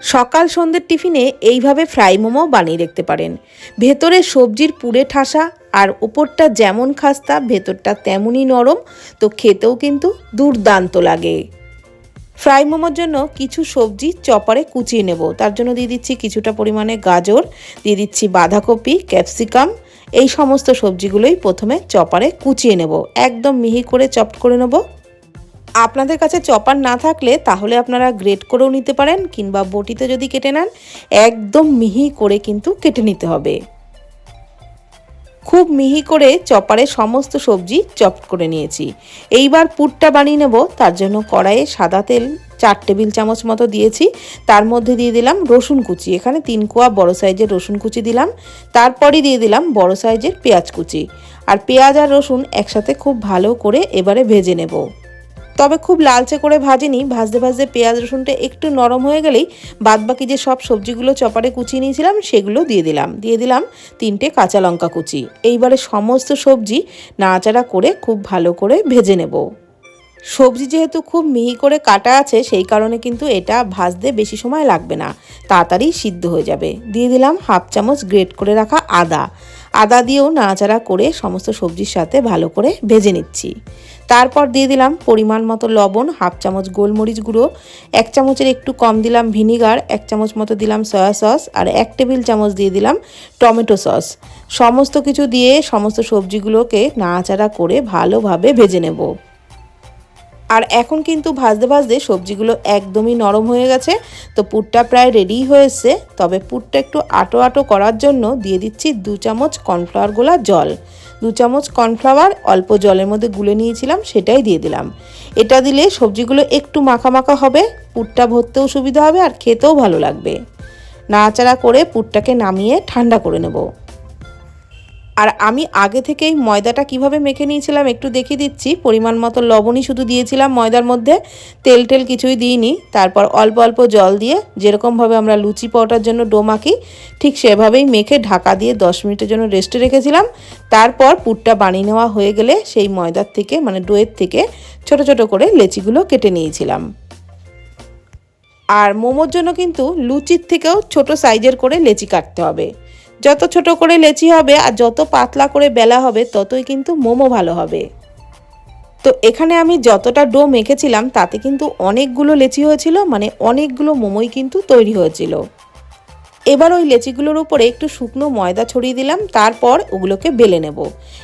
সকাল সন্ধ্যের টিফিনে এইভাবে ফ্রাই মোমো বানিয়ে দেখতে পারেন। ভেতরে সবজির পুড়ে ঠাসা আর ওপরটা যেমন খাস্তা, ভেতরটা তেমনই নরম, তো খেতেও কিন্তু দুর্দান্ত লাগে। ফ্রাই মোমোর জন্য কিছু সবজি চপারে কুচিয়ে নেব। তার জন্য দিয়ে দিচ্ছি কিছুটা পরিমাণে গাজর, দিয়ে দিচ্ছি বাঁধাকপি, ক্যাপসিকাম, এই সমস্ত সবজিগুলোই প্রথমে চপারে কুচিয়ে নেব। একদম মিহি করে চপ করে নেব। আপনাদের কাছে চপার না থাকলে তাহলে আপনারা গ্রেট করেও নিতে পারেন কিংবা বটিতে যদি কেটে নেন, একদম মিহি করে কিন্তু কেটে নিতে হবে। খুব মিহি করে চপারে সমস্ত সবজি চপ করে নিয়েছি। এইবার পুরটা বানিয়ে নেব, তার জন্য কড়াইয়ে সাদা তেল চার টেবিল চামচ মতো দিয়েছি। তার মধ্যে দিয়ে দিলাম রসুন কুচি, এখানে তিন কোয়া বড় সাইজের রসুন কুচি দিলাম। তারপরই দিয়ে দিলাম বড় সাইজের পেঁয়াজ কুচি। আর পেঁয়াজ আর রসুন একসাথে খুব ভালো করে এবারে ভেজে নেব। তবে খুব লালচে করে ভাজিনি। ভাজতে ভাজতে পেঁয়াজ রসুনটা একটু নরম হয়ে গেলেই বাদবাকি যে সব সবজিগুলো চপারে কুচিয়ে নিয়েছিলাম, সেগুলো দিয়ে দিলাম। দিয়ে দিলাম তিনটে কাঁচা লঙ্কা কুচি। এইবারে সমস্ত সবজি নাড়াচাড়া করে খুব ভালো করে ভেজে নেব। সবজি যেহেতু খুব মিহি করে কাটা আছে, সেই কারণে কিন্তু এটা ভাজতে বেশি সময় লাগবে না। তাড়াতাড়ি সিদ্ধ হয়ে যাবে। দিয়ে দিলাম হাফ চামচ গ্রেট করে রাখা আদা। আদা দিয়েও নাড়াচাড়া করে সমস্ত সবজির সাথে ভালো করে ভেজে নিচ্ছি। তারপর দিয়ে দিলাম পরিমাণ মতো লবণ, হাফ চামচ গোলমরিচ গুঁড়ো, এক চামচের একটু কম দিলাম ভিনিগার, এক চামচ মতো দিলাম সয়া সস আর এক টেবিল চামচ দিয়ে দিলাম টমেটো সস। সমস্ত কিছু দিয়ে সমস্ত সবজিগুলোকে নাড়াচাড়া করে ভালোভাবে ভেজে নেব। আর এখন কিন্তু ভাজতে ভাজতে সবজিগুলো একদমই নরম হয়ে গেছে, তো পুরটা প্রায় রেডি হয়েছে তবে পুরটা একটু আটো আটো করার জন্য দিয়ে দিচ্ছি দু চামচ কর্নফ্লাওয়ার গোলা জল। দু চামচ কর্নফ্লাওয়ার অল্প জলের মধ্যে গুলে নিয়েছিলাম, সেটাই দিয়ে দিলাম। এটা দিলে সবজিগুলো একটু মাখা মাখা হবে পুটটা ভরতেও সুবিধা হবে আর খেতেও ভালো লাগবে। নাড়াচাড়া করে পুটটাকে নামিয়ে ঠান্ডা করে নেব। আর আমি আগে থেকেই ময়দাটা কীভাবে মেখে নিয়েছিলাম একটু দেখিয়ে দিচ্ছি। পরিমাণ মতো লবণই শুধু দিয়েছিলাম ময়দার মধ্যে। তেল টেল কিছুই দিইনি। তারপর অল্প অল্প জল দিয়ে যেরকমভাবে আমরা লুচি পাওয়াটার জন্য ডো মাখি, ঠিক সেভাবেই মেখে ঢাকা দিয়ে দশ মিনিটের জন্য রেস্টে রেখেছিলাম। তারপর পুরটা বানিয়ে নেওয়া হয়ে গেলে সেই ময়দার থেকে মানে ডোয়ের থেকে ছোট ছোট করে লেচিগুলো কেটে নিয়েছিলাম। আর মোমোর জন্য কিন্তু লুচির থেকেও ছোট সাইজের করে লেচি কাটতে হবে। যত ছোট করে লেচি হবে আর যত পাতলা করে বেলা হবে, ততই কিন্তু মোমো ভালো হবে। তো এখানে আমি যতটা ডো মেখেছিলাম, তাতে কিন্তু অনেকগুলো লেচি হয়েছিল মানে অনেকগুলো মোমোই কিন্তু তৈরি হয়েছিল। এবার ওই লেচিগুলোর উপরে একটু শুকনো ময়দা ছড়িয়ে দিলাম, তারপর ওগুলোকে বেলে নেব।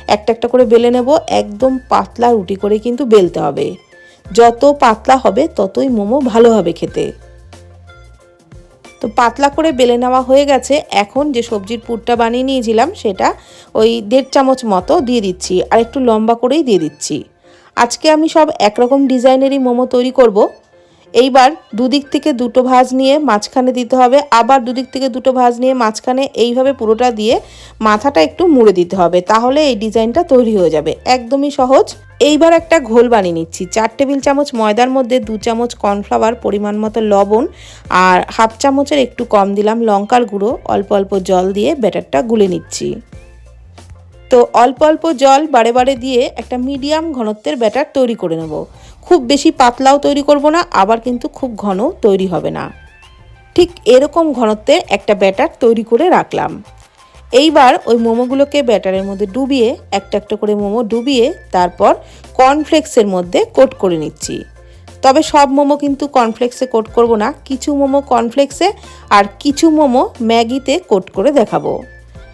একটা একটা করে বেলে নেব, একদম পাতলা রুটি করে কিন্তু বেলতে হবে। যত পাতলা হবে, ততই মোমো ভালো হবে খেতে। তো পাতলা করে বেলে নেওয়া হয়ে গেছে। এখন যে সবজির পুরটা বানিয়ে নিয়েছিলাম সেটা ওই দেড় চামচ মতো দিয়ে দিচ্ছি আর একটু লম্বা করেই দিয়ে দিচ্ছি। আজকে আমি সব একরকম ডিজাইনেরই মোমো তৈরি করব। এইবার দুদিক থেকে দুটো ভাজ নিয়ে মাঝখানে দিতে হবে। আবার দুদিক থেকে দুটো ভাঁজ নিয়ে মাঝখানে এইভাবে পুরোটা দিয়ে মাথাটা একটু মুড়ে দিতে হবে। তাহলে এই ডিজাইনটা তৈরি হয়ে যাবে। একদমই সহজ। এইবার একটা ঘোল বানিয়ে নিচ্ছি। চার টেবিল চামচ ময়দার মধ্যে দু চামচ কর্নফ্লাওয়ার, পরিমাণ মতো লবণ আর হাফ চামচের একটু কম দিলাম লঙ্কার গুঁড়ো। অল্প অল্প জল দিয়ে ব্যাটারটা গুলে নিচ্ছি। তো অল্প অল্প জল বারে বারে দিয়ে একটা মিডিয়াম ঘনত্বের ব্যাটার তৈরি করে নেব। খুব বেশি পাতলাও তৈরি করব না, আবার কিন্তু খুব ঘন তৈরি হবে না। ঠিক এরকম ঘনত্বের একটা ব্যাটার তৈরি করে রাখলাম। এইবার ওই মোমোগুলোকে ব্যাটারের মধ্যে ডুবিয়ে, একটা একটা করে মোমো ডুবিয়ে, তারপর কর্নফ্লেক্সের মধ্যে কোট করে নিচ্ছি। তবে সব মোমো কিন্তু কর্নফ্লেক্সে কোট করব না, কিছু মোমো কর্নফ্লেক্সে আর কিছু মোমো ম্যাগিতে কোট করে দেখাবো।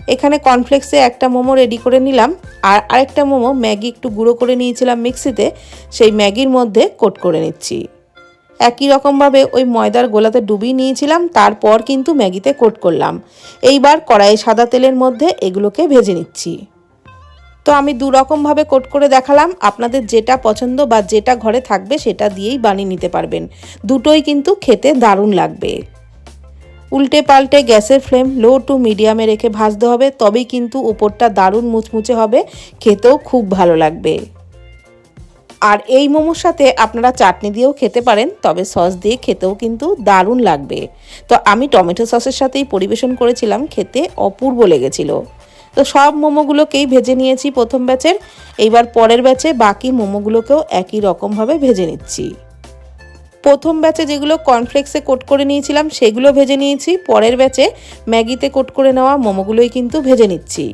এখানে কর্নফ্লেক্সে একটা মোমো রেডি করে নিলাম, আর আরেকটা মোমো ম্যাগি একটু গুঁড়ো করে নিয়েছিলাম মিক্সিতে, সেই ম্যাগির মধ্যে কোট করে নিচ্ছি। একই রকমভাবে ওই ময়দার গোলাতে ডুবিয়ে নিয়েছিলাম, তারপর কিন্তু ম্যাগিতে কোট করলাম। এইবার কড়াইয়ে সাদা তেলের মধ্যে এগুলোকে ভেজে নিচ্ছি। তো আমি দু রকমভাবে কোট করে দেখালাম, আপনাদের যেটা পছন্দ বা যেটা ঘরে থাকবে সেটা দিয়েই বানিয়ে নিতে পারবেন। দুটোই কিন্তু খেতে দারুণ লাগবে। উল্টে পাল্টে গ্যাসের ফ্লেম লো টু মিডিয়ামে রেখে ভাজতে হবে, তবেই কিন্তু উপরটা দারুণ মুচমুচে হবে, খেতেও খুব ভালো লাগবে। আর এই মোমোর সাথে আপনারা চাটনি দিয়েও খেতে পারেন, তবে সস দিয়ে খেতেও কিন্তু দারুণ লাগবে। তো আমি টমেটো সসের সাথেই পরিবেশন করেছিলাম, খেতে অপূর্ব লেগেছিল। তো সব মোমোগুলোকেই ভেজে নিয়েছি প্রথম ব্যাচের, এইবার পরের ব্যাচে বাকি মোমোগুলোকেও একই রকমভাবে ভেজে নিচ্ছি। প্রথম ব্যাচে যেগুলো কর্নফ্লেক্সে কোট করে নিয়েছিলাম, সেগুলো ভেজে নিয়েছি, পরের ব্যাচে ম্যাগিতে কোট করে নেওয়া মোমোগুলোই কিন্তু ভেজে নিচ্ছি।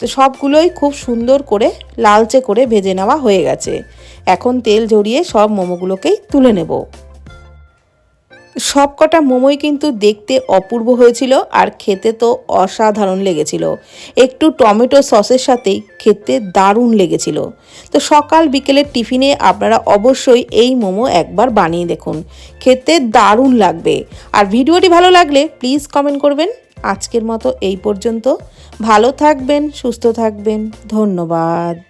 তো সবগুলোই খুব সুন্দর করে লালচে করে ভেজে নেওয়া হয়ে গেছে। এখন তেল ঝরিয়ে সব মোমোগুলোকেই তুলে নেব। সব কটা মোমোই কিন্তু দেখতে অপূর্ব হয়েছিল আর খেতে তো অসাধারণ লেগেছিল। একটু টমেটো সসের সাথেই খেতে দারুণ লেগেছিল। তো সকাল বিকেলের টিফিনে আপনারা অবশ্যই এই মোমো একবার বানিয়ে দেখুন। খেতে দারুণ লাগবে। আর ভিডিওটি ভালো লাগলে প্লিজ কমেন্ট করবেন। আজকের মতো এই পর্যন্ত। ভালো থাকবেন সুস্থ থাকবেন। ধন্যবাদ।